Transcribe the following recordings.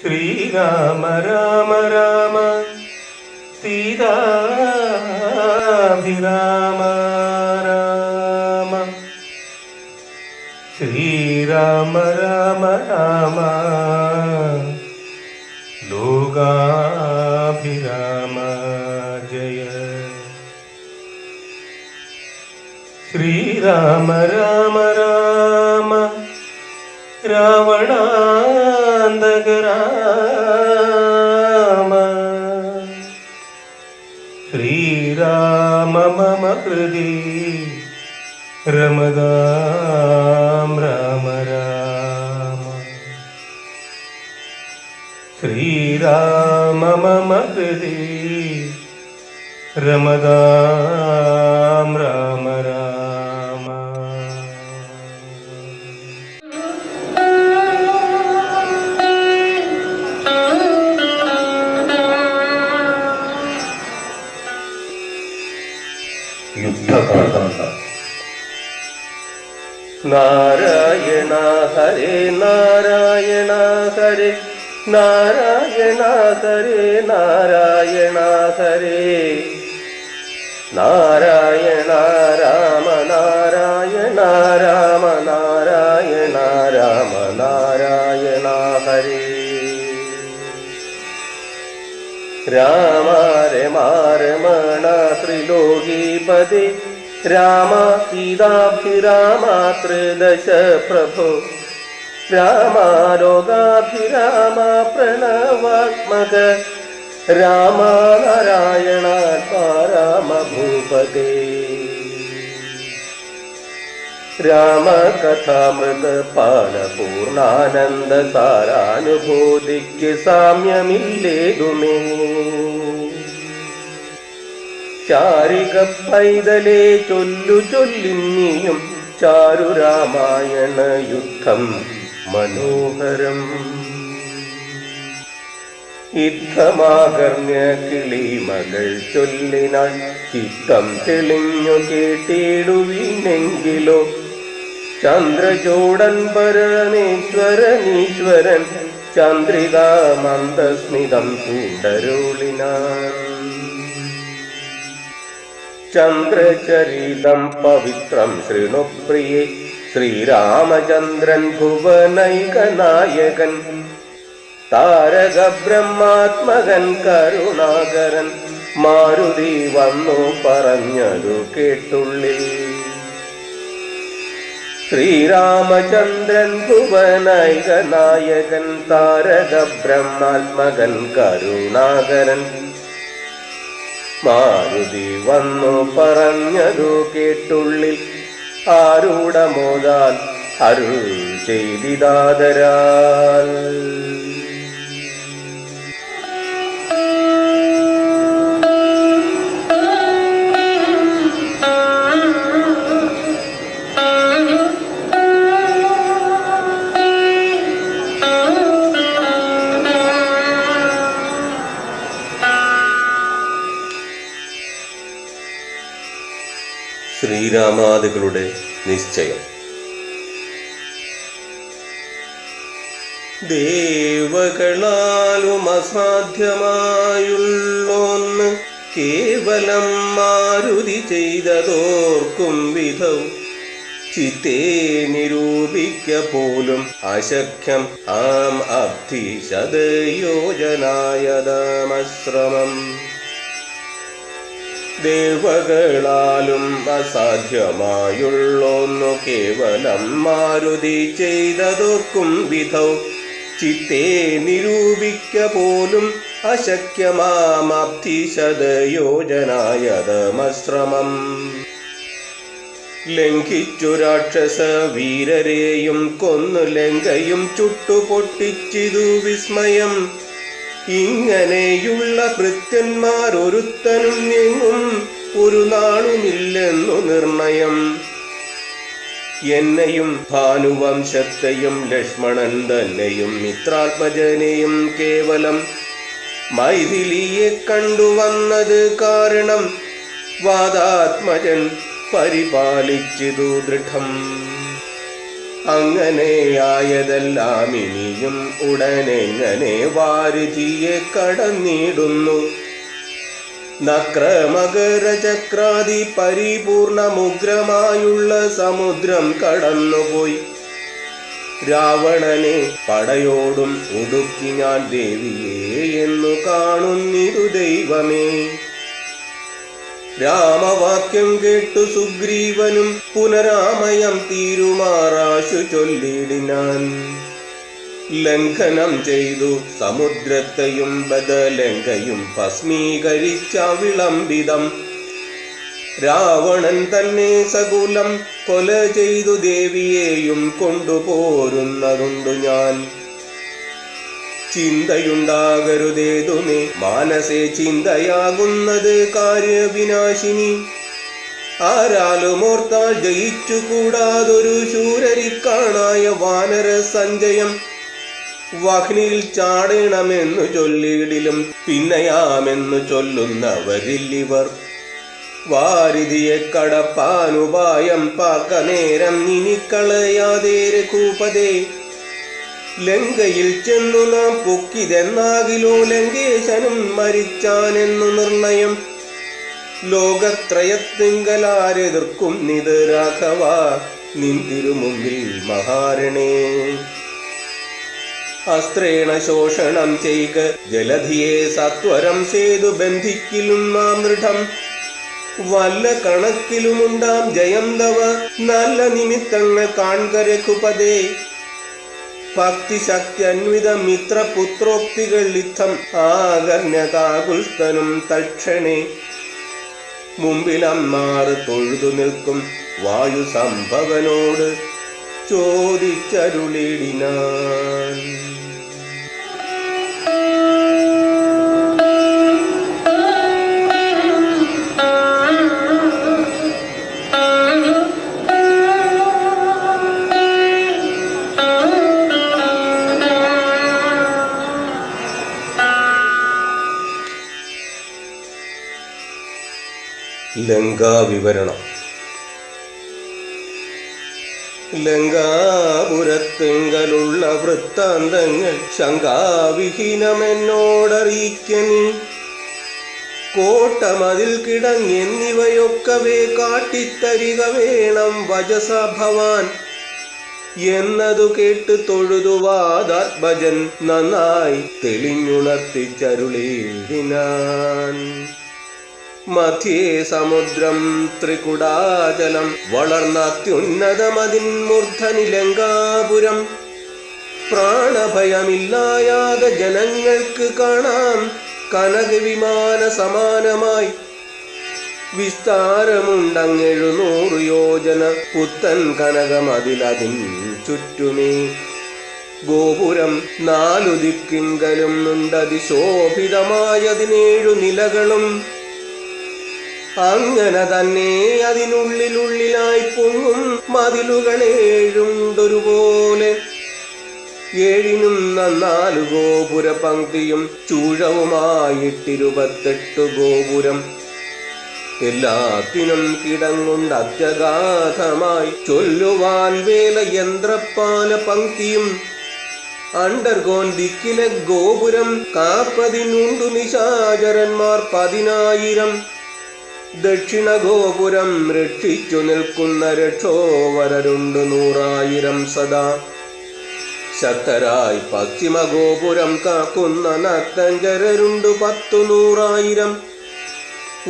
ശ്രീരാമ രാമ രാമ സീതാഭിരാമ രാമ ശ്രീരാമ രാമ രാമ ലോകാഭിരാമ ജയ ശ്രീരാമ രാമ രാമ രാവണാന്തക ഹൃദി രമതാം രാമ രാമ ശ്രീരാമ മമ ഹൃദി രമതാം രാമ രാമ നാരായണ ഹരേ നാരായണ ഹരേ നാരായണ ഹരേ നാരായണ ഹരേ നാരായണ രാമ നാരായണ രാമ നാരായണ രാമ നാരായണ ഹരേ രാമ ത്രിലോകീപതി രാമ സീതാഭിരാമ ത്രിദശ रामासीताभिरामात्रिदश प्रभो। रामारोगाभिरामा प्रणवात्मक रामा नारायणात् पाराम भूपदे रामकथामृतपाणपूर्णानन्दसारानुभूतिज्ञसाम्यमिले गुमे ചാരിക പൈതലേ ചൊല്ലു ചൊല്ലിന്നിയും ചാരുരാമായണ യുദ്ധം മനോഹരം. യുദ്ധമാകർണ്യ കിളിമകൾ ചൊല്ലിനാൾ ചിത്തം തെളിഞ്ഞു കേട്ടിടുവിനെങ്കിലോ ചന്ദ്രചൂടൻ പരമേശ്വരനീശ്വരൻ ചന്ദ്രിക മന്ദസ്മിതം പൂണ്ടരുളിനാൻ. ചന്ദ്രചരിതം പവിത്രം ശൃണുപ്രിയെ ശ്രീരാമചന്ദ്രൻ ഭുവനൈകനായകൻ. താരക ബ്രഹ്മാത്മകൻ കരുണാകരൻ മാരുതി വന്നു പറഞ്ഞതു കേട്ടുള്ളിൽ. ശ്രീരാമചന്ദ്രൻ ഭുവനൈകനായകൻ താരക ബ്രഹ്മാത്മകൻ കരുണാകരൻ. മാരുതി വന്നു പറഞ്ഞതു കേട്ടുള്ളിൽ ആരൂഢമോദാൽ അരുൾ ചെയ്തിതാതരാൽ. ശ്രീരാമാദികളുടെ നിശ്ചയം. ദേവകളാലും അസാധ്യമായുള്ളോന്ന് കേവലം മാരുതി ചെയ്തതോർക്കും വിധം. ചിത്തേ നിരൂപിക്ക പോലും അശക്യം ആം അബ്ധി ശതയോജനായതമശ്രമം ദേവകളാലും അസാധ്യമായുള്ളൊന്നു കേവലം മാരുതി ചെയ്തതോർക്കും വിധൗ. ചിത്തെ നിരൂപിക്ക പോലും അശക്യമാമപ്തിശതയോജനായതമശ്രമം ലംഘിച്ചു രാക്ഷസ വീരരെയും കൊന്നു ലങ്കയും ചുട്ടുപൊട്ടിച്ചിതു വിസ്മയം. ഇങ്ങനെയുള്ള ഭൃത്യന്മാരൊരുത്തനും എങ്ങും ഒരു നാളുമില്ലെന്നു നിർണയം. എന്നെയും ഭാനുവംശത്തെയും ലക്ഷ്മണൻ തന്നെയും മിത്രാത്മജനെയും കേവലം മൈഥിലിയെ കണ്ടുവന്നത് കാരണം വാദാത്മജൻ പരിപാലിച്ചിതു ദൃഢം. അങ്ങനെയായതെല്ലാം ഇനിയും ഉടനെങ്ങനെ വാരുതിയെ കടന്നിടുന്നു. നക്രമകരചക്രാതി പരിപൂർണമുഗ്രമായുള്ള സമുദ്രം കടന്നുപോയി. രാവണനെ പടയോടും ഒടുക്കി ഞാൻ ദേവിയെ എന്നു കാണുന്നിരു ദൈവമേ. രാമവാക്യം കേട്ടു സുഗ്രീവനും പുനരാമയം തീരുമാറാശു ചൊല്ലിടിനാൻ. ലംഘനം ചെയ്തു സമുദ്രത്തെയും ബദലങ്കയും ഭസ്മീകരിച്ച വിളംബിതം രാവണൻ തന്നെ സകുലം കൊല ചെയ്തു ദേവിയെയും കൊണ്ടുപോരുന്നതുണ്ടു ഞാൻ. ചിന്തയുണ്ടാകരുതേതുമേ. മാനസേ ചിന്തയാകുന്നത് കാര്യവിനാശിനി. ആരാലും ഓർത്താൽ ജയിച്ചുകൂടാതൊരു ശൂരരിക്കാണായ വാനര സഞ്ചയം. വഹ്നിയിൽ ചാടണമെന്നു ചൊല്ലിയിടിലും പിന്നെയാമെന്നു ചൊല്ലുന്നവരില്ലിവർ വാരിധിയെ കടപ്പാനുപായം പാക്ക നേരം നിനിക്കളയാതെ രഘൂപതേ ലങ്കയിൽ ചെന്നു നാം പൊക്കിതെന്നാകിലോ ലങ്കേശനും മരിച്ചാനെന്നു നിർണയം. ലോകത്രയത്തിങ്കലാരെതിർക്കും നിത് രാഘവ നിന്തിരുമുമ്പിൽ മഹാരണേ. അസ്ത്രേണ ശോഷണം ചെയ്ക ജലധിയെ സത്വരം ചെയ്തു ബന്ധിക്കിലും നാം ദൃഢം. വല്ല കണക്കിലുമുണ്ടാം ജയം തവ നല്ല നിമിത്തങ്ങൾ കാൺക രഘുപതേ ഭക്തിശക്തി അന്വിത മിത്രപുത്രോക്തികൾ യുദ്ധം ആകർണ്യകാകുൽസ്ഥനും തക്ഷണേ മുമ്പിലമ്മാറ് തൊഴുതു നിൽക്കും വായു സംഭവനോട് ചോദിച്ചരുളിടിനാൻ. ലങ്കാ വിവരണം ലങ്കാപുരത്തെങ്കലുള്ള വൃത്താന്തങ്ങൾ ശങ്കാവിഹീനമെന്നോടറിയിക്കനി കോട്ടമതിൽ കിടങ്ങെന്നിവയൊക്കവേ കാട്ടിത്തരിക വേണം വജസ ഭവാൻ. എന്നതു കേട്ട് തൊഴുതുവാദാത്മജൻ നന്നായി തെളിഞ്ഞുണർത്തിച്ചരുളീടിനാൻ മധ്യേ സമുദ്രം ത്രികുടാചലം വളർന്ന അത്യുന്നതമതിൻ മൂർധനി ലങ്കാപുരം പ്രാണഭയമില്ലായാതെ ജനങ്ങൾക്ക് കാണാം കനകവിമാന സമാനമായി. വിസ്താരമുണ്ടങ്ങെഴുന്നൂറ് യോജന പുത്തൻ കനകമതിലതിൻ ചുറ്റുമേ. ഗോപുരം നാലു ദിക്കിങ്കലും ഉണ്ടതിശോഭിതമായതിനേഴു നിലകളും അങ്ങനെ തന്നെ അതിനുള്ളിലുള്ളിലായി പൊങ്ങും മതിലുകളേഴുണ്ടൊരുപോലെ ഏഴിനും നന്നാൽ ഗോപുര പങ്ക്തിയും ചൂഴവുമായിട്ടിരുപത്തെട്ട് ഗോപുരം. എല്ലാത്തിനും കിടങ്ങുണ്ട് അത്യഗാധമായി. ചൊല്ലുവാൻ വേല യന്ത്രപ്പാല പങ്ക്തിയും അണ്ടർഗോൺ ദിക്കിലെ ഗോപുരം കാപ്പതിനുണ്ടു നിശാചരന്മാർ പതിനായിരം. ദക്ഷിണ ഗോപുരം രക്ഷിച്ചു നിൽക്കുന്ന രക്ഷോവരരുണ്ട് നൂറായിരം സദാ. ശക്തരായി പശ്ചിമ ഗോപുരം കാക്കുന്ന നത്തഞ്ചരരുണ്ട് പത്തു നൂറായിരം.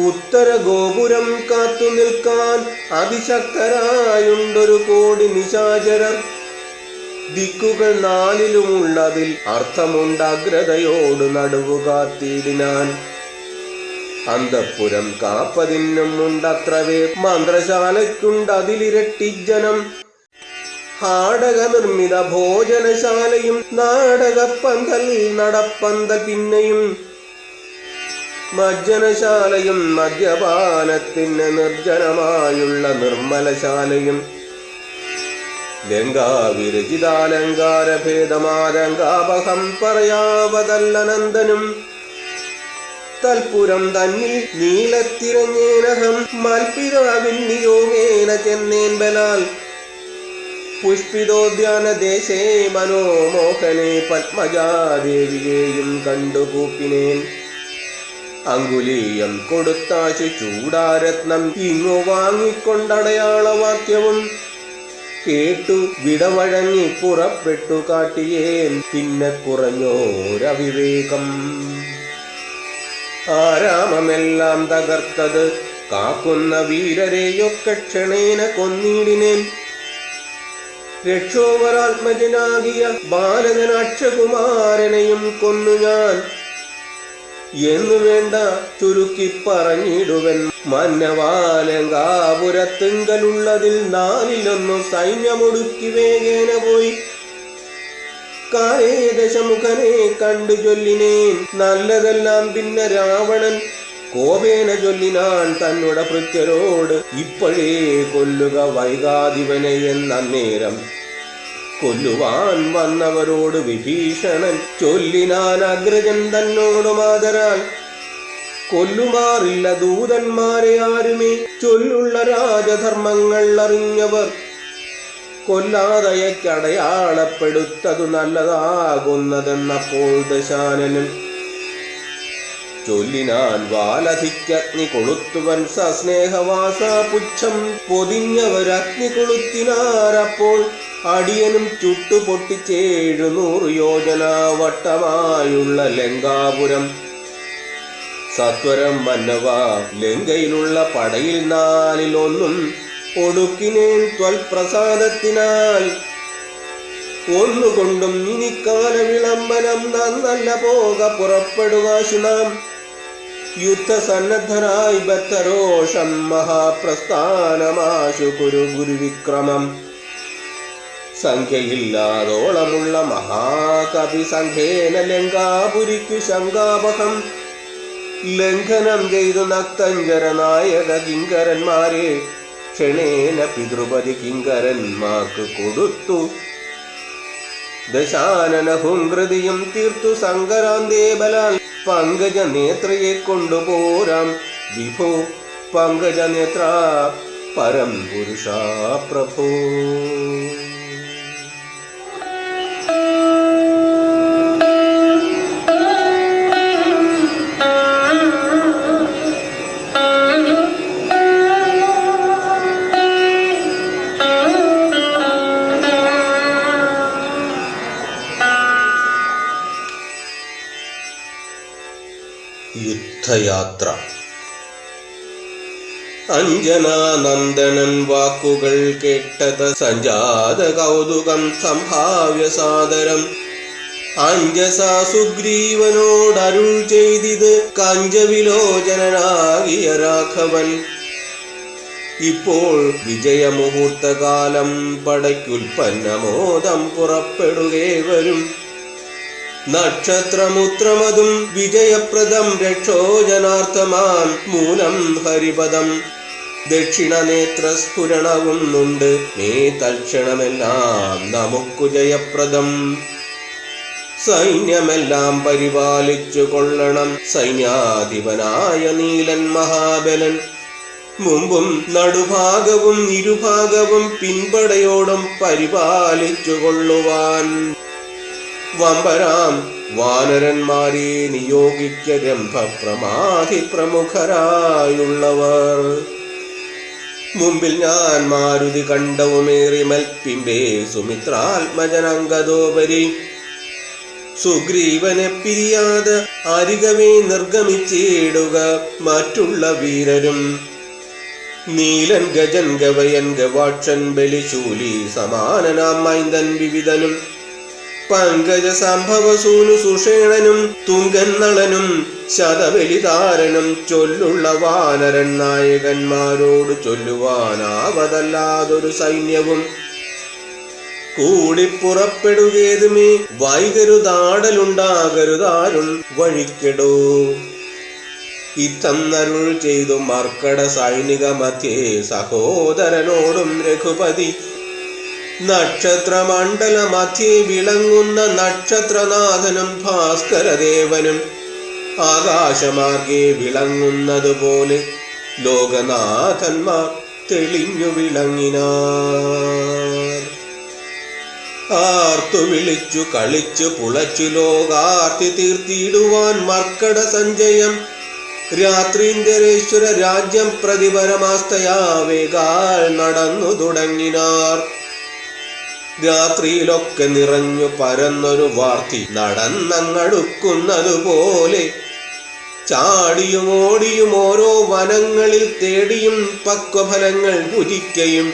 ഉത്തര ഗോപുരം കാത്തു നിൽക്കാൻ അതിശക്തരായുണ്ടൊരു കോടി നിശാചരർ. ദിക്കുകൾ നാലിലുമുള്ളതിൽ അർത്ഥമുണ്ട് അഗ്രതയോട് നടുവു കാത്തിടിനാൻ അന്തപ്പുരം കാപ്പതിന്നും ഉണ്ടത്രവേ മന്ത്രശാലയ്ക്കുണ്ട് അതിലിരട്ടിജനം ഹാടക നിർമ്മിത ഭോജനശാലയും നാടകപ്പന്തൽ നടപ്പന്തൽ പിന്നെയും. മജ്ജനശാലയും മദ്യപാനത്തിന് നിർജനമായുള്ള നിർമ്മലശാലയും. ലങ്കാവിരചിതാലങ്കാരഭേദമാലങ്കാപഹം പറയാവതല്ലനന്ദനും തൽപുരം തന്നിൽ നീലത്തിരഞ്ഞേനഹം മൽപിതാവിൻ നിയോഗേന ചെന്നേൻ ബലാൽ. പുഷ്പിതോദ്യാന ദേശേ മനോമോഹനെ പത്മജാദേവിയെയും കണ്ടുകൂപ്പിനേൻ അങ്കുലീയം കൊടുത്താശു ചൂടാരത്നം ഇങ്ങു വാങ്ങിക്കൊണ്ടടയാളവാക്യവും. കേട്ടു വിടവഴങ്ങി പുറപ്പെട്ടു കാട്ടിയേൻ. പിന്നെ കുറഞ്ഞോരവിവേകം. ആരാമമെല്ലാം തകർത്തത്? കാക്കുന്ന വീരരെയൊക്കെ ക്ഷണേന കൊന്നീടിനെ രക്ഷോവരാത്മജനാകിയ ബാലകനാക്ഷകുമാരനെയും കൊന്നു ഞാൻ. എന്നു വേണ്ട ചുരുക്കി പറഞ്ഞിടുവൻ. മന്നവാലങ്കാപുരത്തിങ്കലുള്ളതിൽ നാലിലൊന്നു സൈന്യമൊടുക്കി വേഗേന പോയി. കാലേദശമുഖനെ കണ്ടു ചൊല്ലിനേൻ നല്ലതെല്ലാം പിന്നെ രാവണൻ. കോപേന ചൊല്ലിനാൻ തന്നോട് ഭൃത്യരോട് ഇപ്പോഴേ കൊല്ലുക വൈകാതിവനെ എന്നേരം കൊല്ലുവാൻ വന്നവരോട് വിഭീഷണൻ ചൊല്ലിനാൻ അഗ്രജൻ തന്നോട് മാതരാൻ. കൊല്ലുമാറില്ല ദൂതന്മാരെ ആരുമേ? ചൊല്ലുള്ള രാജധർമ്മങ്ങൾ അറിഞ്ഞവർ കൊല്ലാതയക്കടയാളപ്പെടുത്തതു നല്ലതാകുന്നതെന്നപ്പോൾ ദശാനനും. ചൊല്ലിനാൻ വാലധിക്കഗ്നി കൊളുത്തുവൻ സസ്നേഹവാസ പുച്ഛം പൊതിഞ്ഞവരഗ്നി കൊളുത്തിനാരപ്പോൾ അടിയനും ചുട്ടുപൊട്ടിച്ചേഴുനൂറ് യോജന വട്ടമായുള്ള ലങ്കാപുരം. സത്വരം മന്നവ ലങ്കയിലുള്ള പടയിൽ നാലിലൊന്നും ഒടുക്കിനേൻ ത്വൽപ്രസാദത്തിനാൽ ഒന്നുകൊണ്ടും ഇനിക്കാല വിളംബനം നന്നല്ല പോക പുറപ്പെടുക നാം യുദ്ധസന്നദ്ധരായി ബദ്ധരോഷം മഹാപ്രസ്ഥാനമാശു കുരു ഗുരുവിക്രമം. സംഖ്യയില്ലാതോളമുള്ള മഹാകവി സംഖ്യേന ലങ്കാപുരിക്കു ശങ്കാപകം ലംഘനം ചെയ്തു നക്തഞ്ചര നായക കിങ്കരന്മാരെ ക്ഷണേന പിതൃപതി കിങ്കരന്മാർക്ക് കൊടുത്തു. ദശാനന ഹുങ്കൃതിയും തീർത്തു സങ്കരാന്തേ ബലാൽ പങ്കജ നേത്രയെ കൊണ്ടുപോരാം. വിഭോ പങ്കജ നേത്ര പരം പുരുഷ പ്രഭോ. യുദ്ധയാത്ര അഞ്ജനാനന്ദനൻ വാക്കുകൾ കേട്ടത് സഞ്ജാത കൗതുകം സംഭാവ്യ സാദരം. അഞ്ജസ സുഗ്രീവനോടരുൾ ചെയ്തിത് കഞ്ചവിലോചനാകിയ രാഘവൻ. ഇപ്പോൾ വിജയമുഹൂർത്തകാലം പടയ്ക്കുൽപ്പന്നമോദം പുറപ്പെടുകേ വരും നക്ഷത്രമുത്രമതും വിജയപ്രദം രക്ഷോജനാർത്ഥമാം മൂലം ഹരിപദം. ദക്ഷിണനേത്രസ്ഫുരണവുന്നുണ്ട് നീ തൽക്ഷണമെല്ലാം നമുക്കു ജയപ്രദം. സൈന്യമെല്ലാം പരിപാലിച്ചു കൊള്ളണം സൈന്യാധിപനായ നീലൻ മഹാബലൻ. മുമ്പും നടുഭാഗവും ഇരുഭാഗവും പിൻപടയോടും പരിപാലിച്ചു കൊള്ളുവാൻ. വമ്പരാം. വാനരന്മാരെ നിയോഗിക്ക രംഭപ്രമാധി പ്രമുഖരായുള്ളവർ. മുമ്പിൽ ഞാൻ മാരുതി കണ്ടവുമേറി മൽപ്പിമ്പേ സുമിത്രാത്മജനങ്കതോപരി സുഗ്രീവനെ പിരിയാതെ അരികവേ നിർഗമിച്ചിടുക മറ്റുള്ള വീരരും. നീലൻ ഗജൻ ഗവയൻ ഗവാക്ഷൻ ബലിശൂലി സമാനനാം മൈന്ദൻ വിവിധനും. പങ്കജ സംഭവ സൂനു സുഷേണനും തുങ്കൻ നളനും ശതബലിതാരനും ചൊല്ലുള്ള വാനരൻ നായകന്മാരോട് ചൊല്ലുവാനാവതല്ലാതൊരു സൈന്യവും. കൂടിപ്പുറപ്പെടുകേതുമേ വൈകരുതാടലുണ്ടാകരുതാരും വഴിക്കെടോ. ഇത്തം അരുൾ ചെയ്തു മർക്കട സൈനിക മധ്യേ സഹോദരനോടും രഘുപതി നക്ഷത്രമണ്ഡല മധ്യേ വിളങ്ങുന്ന നക്ഷത്രനാഥനും ഭാസ്കരദേവനും. ആകാശമാർഗെ വിളങ്ങുന്നതുപോലെ ലോകനാഥന്മാർ തെളിഞ്ഞു വിളങ്ങിനാർ. ആർത്തു വിളിച്ചു കളിച്ചു പുളച്ചു ലോകാർത്തി തീർത്തിയിടുവാൻ മർക്കട സഞ്ചയം. രാത്രീന്ദ്രേശ്വര രാജ്യം പ്രതിപരമാസ്തയാവേകാൽ നടന്നു തുടങ്ങിനാർ. രാത്രിയിലൊക്കെ നിറഞ്ഞു പരന്നൊരു വാർത്തി നടന്നങ്ങടുക്കുന്നതുപോലെ ചാടിയും ഓടിയും ഓരോ വനങ്ങളിൽ തേടിയും പക്വഫലങ്ങൾ ഭുജിക്കയും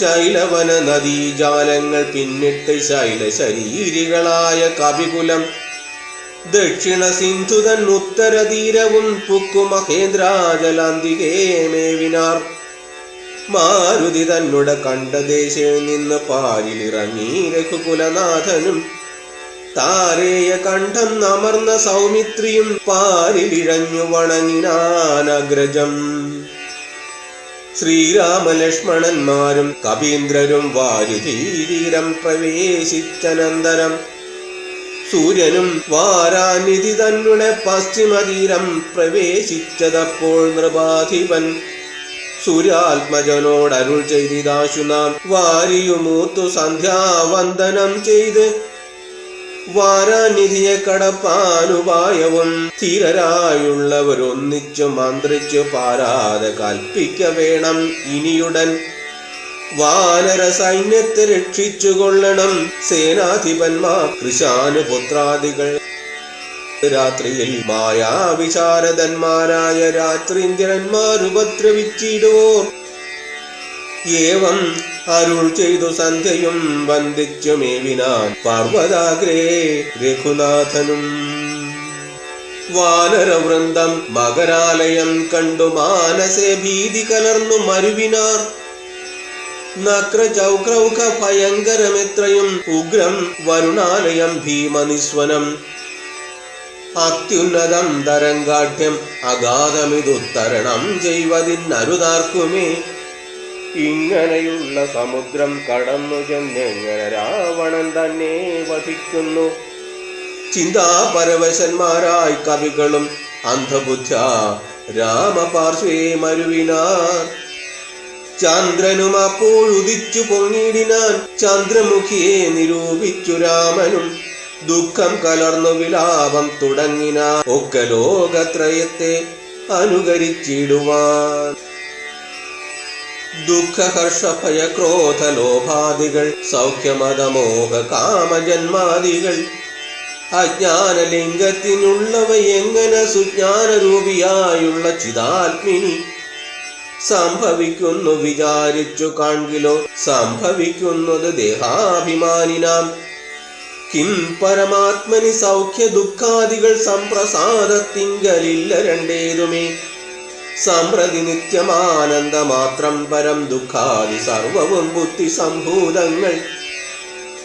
ശൈലവന നദീജാലങ്ങൾ പിന്നിട്ട് ശൈല ശരീരികളായ കവികുലം. ദക്ഷിണ സിന്ധുതൻ ഉത്തരതീരവും പുക്കു മഹേന്ദ്രാജലാന്തികേ മേവിനാർ. മാരുതി തന്നുടെ കണ്ട ദേശം നിന്ന് പാലിലിറങ്ങി രഘുകുലനാഥനും താരേയ കണ്ഠം അമർന്ന സൗമിത്രിയും പാലിലിഴഞ്ഞു വണങ്ങിനാനഗ്രജം ശ്രീരാമലക്ഷ്മണന്മാരും കവീന്ദ്രരും വാരുധീരം പ്രവേശിച്ചനന്തരം. സൂര്യനും വാരാനിധി തന്നെ പശ്ചിമതീരം പ്രവേശിച്ചതപ്പോൾ നൃപാധിപൻ സൂര്യാത്മജനോട് അരുൾ ചെയ്തിതാശു നാം വാരിയുമൂത്തു സന്ധ്യാവന്ദനം ചെയ്ത് വാരാനിധിയെ കടപ്പാനുപായവും ധീരരായുള്ളവരൊന്നിച്ചു മന്ത്രിച്ചു പാരാതെ കൽപ്പിക്ക വേണം ഇനിയുടൻ. വാനര സൈന്യത്തെ രക്ഷിച്ചു കൊള്ളണം സേനാധിപന്മാർ കൃശാനുപുത്രാദികൾ. രാത്രിയിൽ മായാവിശാരദന്മാരായ രാത്രീന്ദ്രന്മാർ ഉപദ്രവിച്ചിടുവോർ. ഏവം അരുൾ ചെയ്തു സന്ധ്യയും വന്ദിച്ചു മേവിനാ പാർവതാഗ്രേ രഘുനാഥനും. വാനരവൃന്ദം മകരാലയം കണ്ടു മാനസേ ഭീതി കലർന്നു മരുവിനാർ. നക്രചൗക്രൗഖ ഭയങ്കരമെത്രയും ഉഗ്രം വരുണാലയം ഭീമനിസ്വനം. അത്യുന്നതം തരംഗാഠ്യം അഗാധമിതുത്തരണം ചെയ്വതിന്നരുതാർക്കുമേ. ഇങ്ങനെയുള്ള സമുദ്രം കടന്നു ചെന്നെങ്ങനെ രാവണൻ തന്നെ വധിക്കുന്നു. ചിന്താപരവശന്മാരായി കവികളും അന്ധബുദ്ധ രാമപാർശ്വേ മരുവിനാർ. ചന്ദ്രനും അപ്പോൾ ഉദിച്ചു ചന്ദ്രമുഖിയെ നിരൂപിച്ചു രാമനും. ദുഃഖം കലർന്നു വിലാപം തുടങ്ങിന ഒക്കെ ലോകത്രയത്തെ അനുകരിച്ചിടുവാൻ. ദുഃഖഹർഷ ഭയ ക്രോധ ലോഭാദികൾ സൗഖ്യമതമോഹ കാമജന്മാദികൾ അജ്ഞാനലിംഗത്തിനുള്ളവ എങ്ങനെ സുജ്ഞാനരൂപിയായുള്ള ചിതാത്മിനി? സംഭവിക്കുന്നു വിചാരിച്ചു കാൺകിലോ സംഭവിക്കുന്നത് ദേഹാഭിമാനിനാം കിം പരമാത്മനി സൗഖ്യ ദുഃഖാദികൾ സംപ്രസാദത്തിങ്കലില്ല രണ്ടേതുമേ. സമ്പ്രതി നിത്യമാനന്ദമാത്രം പരം ദുഃഖാദി സർവവും ബുദ്ധി സംഭൂതങ്ങൾ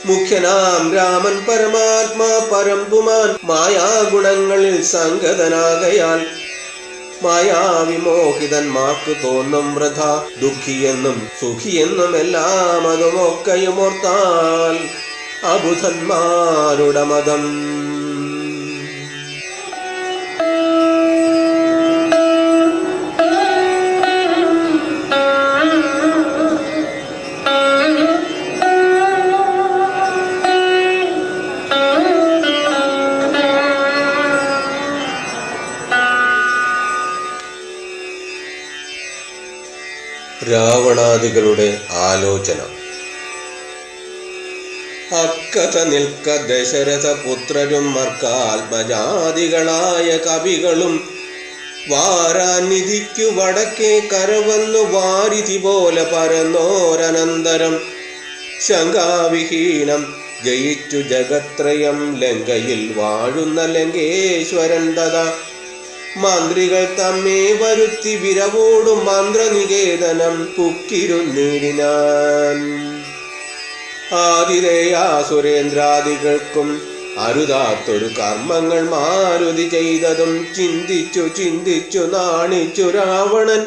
മുഖ്യനാം രാമൻ പരമാത്മാ പരമ്പുമാൻ മായാഗുണങ്ങളിൽ സംഗതനാകയാൽ. മായാവിമോഹിതന്മാർക്ക് തോന്നും വൃഥ ദുഃഖിയെന്നും സുഖിയെന്നും എല്ലാം അതുമൊക്കെയും ഓർത്താൽ അബുധന്മാരുടെ മതം രാവണാദികളുടെ ആലോചന. അക്കഥ നിൽക്ക ദശരഥ പുത്രരും മർക്കാത്മജാതികളായ കവികളും വാരാനിധിക്കു വടക്കേ കരവന്നു വാരിധി പോലെ പരന്നോരനന്തരം ശങ്കാവിഹീനം ജയിച്ചു ജഗത്രയം ലങ്കയിൽ വാഴുന്ന ലങ്കേശ്വരൻ തഥ. മന്ത്രികൾ തമ്മേ വരുത്തി വിരവോടും മന്ത്രനികേതനം പുക്കിരുന്നിടിനാൻ ആതിരേയാ സുരേന്ദ്രാദികൾക്കും അരുതാത്തൊരു കർമ്മങ്ങൾ മാരുതി ചെയ്തതും ചിന്തിച്ചു ചിന്തിച്ചു നാണിച്ചു രാവണൻ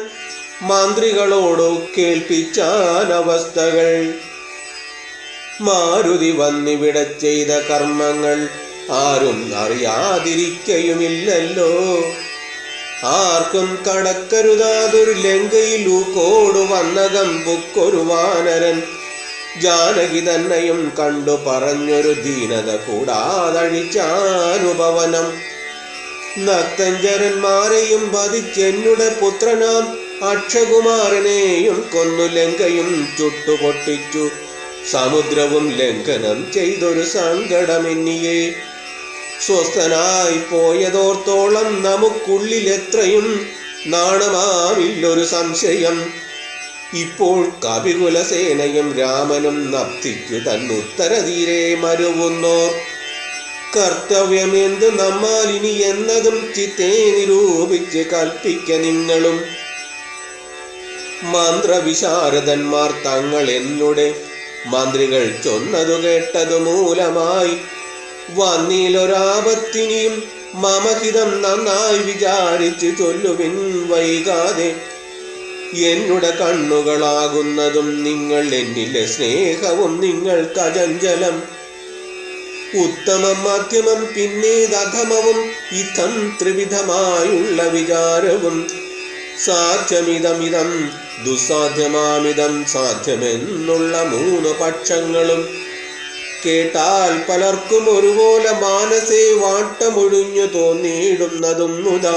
മന്ത്രികളോടു കേൾപ്പിച്ചാനവസ്ഥകൾ. മാരുതി വന്നിവിടെ ചെയ്ത കർമ്മങ്ങൾ ആരും അറിയാതിരിക്കയുമില്ലല്ലോ. ആർക്കും കടക്കരുതാതൊരു ലങ്കയിൽ വന്നകം ബുക്കൊരു വാനരൻ ജാനകി തന്നെയും കണ്ടു പറഞ്ഞൊരു ദീനത കൂടാതഴിച്ചാനുപവനം നക്തഞ്ചരന്മാരെയും വധിച്ചെന്നുടെ പുത്രനാം അക്ഷകുമാരനെയും കൊന്നു ലങ്കയും ചുട്ടുപൊട്ടിച്ചു. സമുദ്രവും ലംഘനം ചെയ്തൊരു സങ്കടമെന്നിയെ. സ്വസ്ഥനായി പോയതോർത്തോളം നമുക്കുള്ളിലെത്രയും നാണമാവില്ലൊരു സംശയം. ഇപ്പോൾ കപികുലസേനയും രാമനും നപ്തിക്കു തന്നുത്തരതീരെ മരുവുന്നോർ കർത്തവ്യമെന്ത് നമ്മാലിനി എന്നതും ചിത്തേ നിരൂപിച്ച് കൽപ്പിക്ക നിങ്ങളും. മന്ത്രവിശാരദന്മാർ തങ്ങൾ എന്നുടെ മന്ത്രികൾ ചൊന്നതു കേട്ടതു മൂലമായി വന്നിലൊരാപത്തിനിയും മമഹിതം നന്നായി വിചാരിച്ചു ചൊല്ലുവിൻ വൈകാതെ എന്നുടെ കണ്ണുകളാകുന്നതും നിങ്ങൾ എന്നിലെ സ്നേഹവും നിങ്ങൾ അജഞ്ചലം ഉത്തമം മധ്യമം അധമവും ഇതം ത്രിവിധമായുള്ള വിചാരവും. സാധ്യമിതമിതം ദുസ്സാധ്യമാമിതം സാധ്യമെന്നുള്ള മൂന്ന് പക്ഷങ്ങളും കേട്ടാൽ പലർക്കും ഒരുപോലെ മാനസേ വാട്ടമൊഴിഞ്ഞു തോന്നിയിടുന്നതും മുത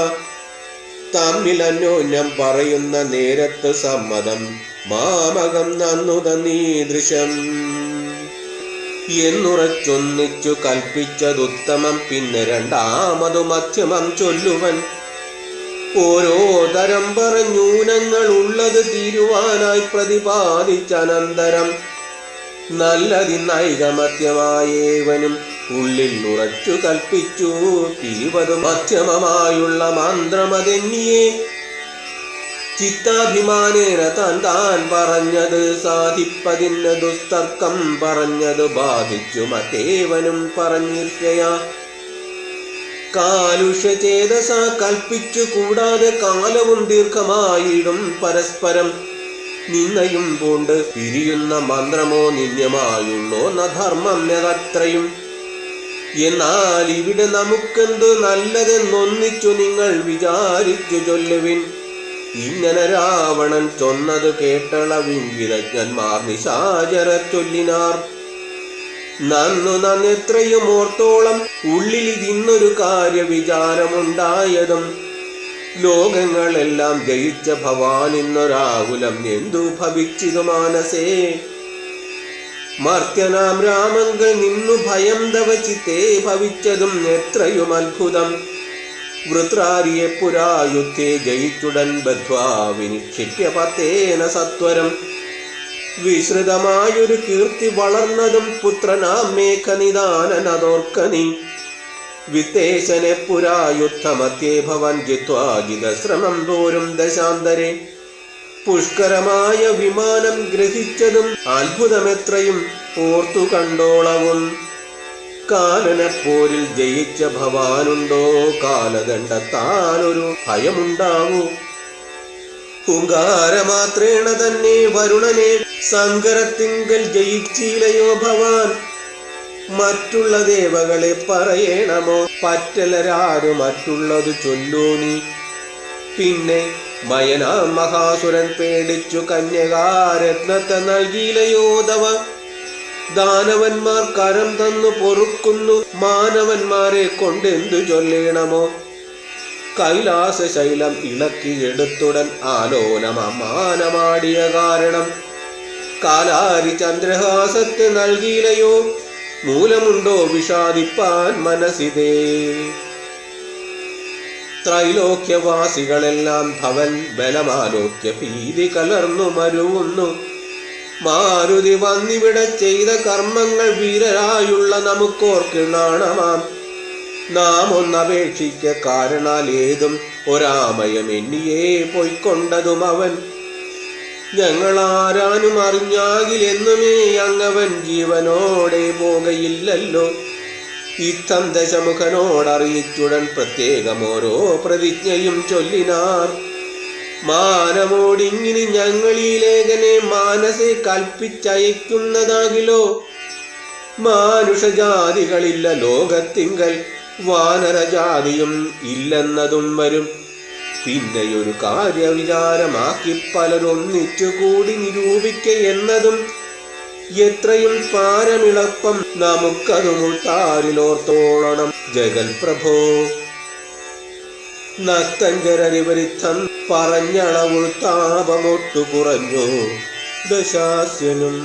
തമ്മിൽ അന്യോന്യം പറയുന്ന നേരത്ത് സമ്മതം. മാമകം നന്നുത നീദൃശം. എന്നുറച്ചൊന്നിച്ചു കൽപ്പിച്ചതുത്തമം. പിന്നെ രണ്ടാമതു മധ്യമം ചൊല്ലുവൻ. ഓരോ തരം പറഞ്ഞൂനങ്ങൾ ഉള്ളത് തീരുവാനായി പ്രതിപാദിച്ചനന്തരം. നല്ലതിന്നൈകമത്യമായേവനും ഉള്ളിൽ ഉറച്ചു കൽപ്പിച്ചു തീവതും മധ്യമമായുള്ള മന്ത്രമതെന്നിയെ ചിത്താഭിമാനേന താൻ താൻ പറഞ്ഞത് സാധിപ്പതിന് ദുസ്തർക്കം പറഞ്ഞത് ബാധിച്ചു മറ്റേവനും പറഞ്ഞിർച്ചയാ കാലുഷചേതസ കൽപ്പിച്ചു കൂടാതെ കാലവും ദീർഘമായിടും പരസ്പരം. നിന്നയും പൂണ്ട് പിരിയുന്ന മന്ത്രമോ നിന്യമായുള്ളോ ന ധർമ്മം എന്നാൽ ഇവിടെ നമുക്കെന്ത് നല്ലതെന്നൊന്നിച്ചു നിങ്ങൾ വിചാരിച്ചു ചൊല്ലുവിൻ. ഇങ്ങനെ രാവണൻ ചൊന്നത് കേട്ടളവിൻ വിദഗ്ധന്മാർ നിശാചര ചൊല്ലിനാർ. നന്നു നന്നെത്രയും ഓർത്തോളം ഉള്ളിൽ ഇതിന്നൊരു കാര്യ വിചാരമുണ്ടായതും ലോകങ്ങളെല്ലാം ജയിച്ച ഭവാൻ ഇന്നൊരാകുലം എന്തു ഭവിച്ചിതു മാനസേ. മർത്യനാം രാമങ്കൾ നിന്നു ഭയം ദവചിത്തേ ഭവിച്ചതും എത്രയും അത്ഭുതം. വൃത്രാരിയെ പുരായുദ്ധേ ജയിച്ചുടൻ ബദ്ധ്വാ സത്വരം. വിശ്രിതമായൊരു കീർത്തി വളർന്നതും പുത്രനാം മേഘനിദാനനതോർക്കനി. വിത്തേശനെ പുരായുദ്ധമത്യേ ഭവൻ ജിത്വാജിതശ്രമം തോരും ദശാന്തരെ. പുഷ്കരമായ വിമാനം ഗ്രഹിച്ചതും അത്ഭുതമെത്രയും ഓർത്തു കണ്ടോളവും. കാലനെപ്പോരിൽ ജയിച്ച ഭവാനുണ്ടോ? കാലദണ്ഡത്താലൊരു ഭയമുണ്ടാവൂ. ഹുങ്കാരമാത്രേണ തന്നെ വരുണനെ സങ്കരത്തിങ്കൽ ജയിച്ചിലയോ ഭവാൻ? മറ്റുള്ള ദേവകളെ പറയണമോ? പറ്റലരാരും മറ്റുള്ളത് ചൊല്ലൂ നീ. പിന്നെ മയനാം മഹാസുരൻ പേടിച്ചു കന്യകാരത്നത്തെ നൽകിയിലയോധവ ദാനവന്മാർ കരം തന്നു പൊറുക്കുന്നു. മാനവന്മാരെ കൊണ്ടെന്തു ചൊല്ലണമോ? കൈലാസ ശൈലം ഇളക്കിയെടുത്തുടൻ ആലോലമാനമാടിയ കാരണം. കാലാരി ചന്ദ്രഹാസത്തെ നൽകിയിലയോ മൂലമുണ്ടോ വിഷാദിപ്പാൻ മനസ്സിതേ? ത്രൈലോക്യവാസികളെല്ലാം ഭവൻ ബലമാലോക്യ ഭീതി കലർന്നു മരുവുന്നു. മാരുതി വന്നിവിടെ ചെയ്ത കർമ്മങ്ങൾ വീരരായുള്ള നമുക്കോർക്കിണാണമാം നാം ഒന്നപേക്ഷിക്ക കാരണാൽ ഏതും ഒരാമയം എന്നിയേ പൊയ്ക്കൊണ്ടതും അവൻ. ഞങ്ങളാരാനും അറിഞ്ഞാകിലെന്നുമേ അങ്ങവൻ ജീവനോടെ പോകയില്ലല്ലോ. തന്തശമുഖനോടറിയിച്ചുടൻ പ്രത്യേകം ഓരോ പ്രതിജ്ഞയും ചൊല്ലിനാർ. മാനമോടിങ്ങിനി ഈ ലേഖനെ മാനസെ കൽപ്പിച്ചയക്കുന്നതാകിലോ? മാനുഷജാതികളില്ല ലോകത്തിങ്കൽ വാനരജാതിയും ഇല്ലെന്നതും വരും. പിന്നെയൊരു കാര്യവിചാരമാക്കി പലരൊന്നിച്ചു കൂടി നിരൂപിക്ക എന്നതും എത്രയും പാരമിളപ്പം നമുക്കതു മുട്ടാരിലോർത്തോളണം. ജഗൽ പ്രഭോ നത്തഞ്ചരരിവരിത്തം പറഞ്ഞളവുൾ താപമൊട്ടു കുറഞ്ഞു ദശാസ്യനും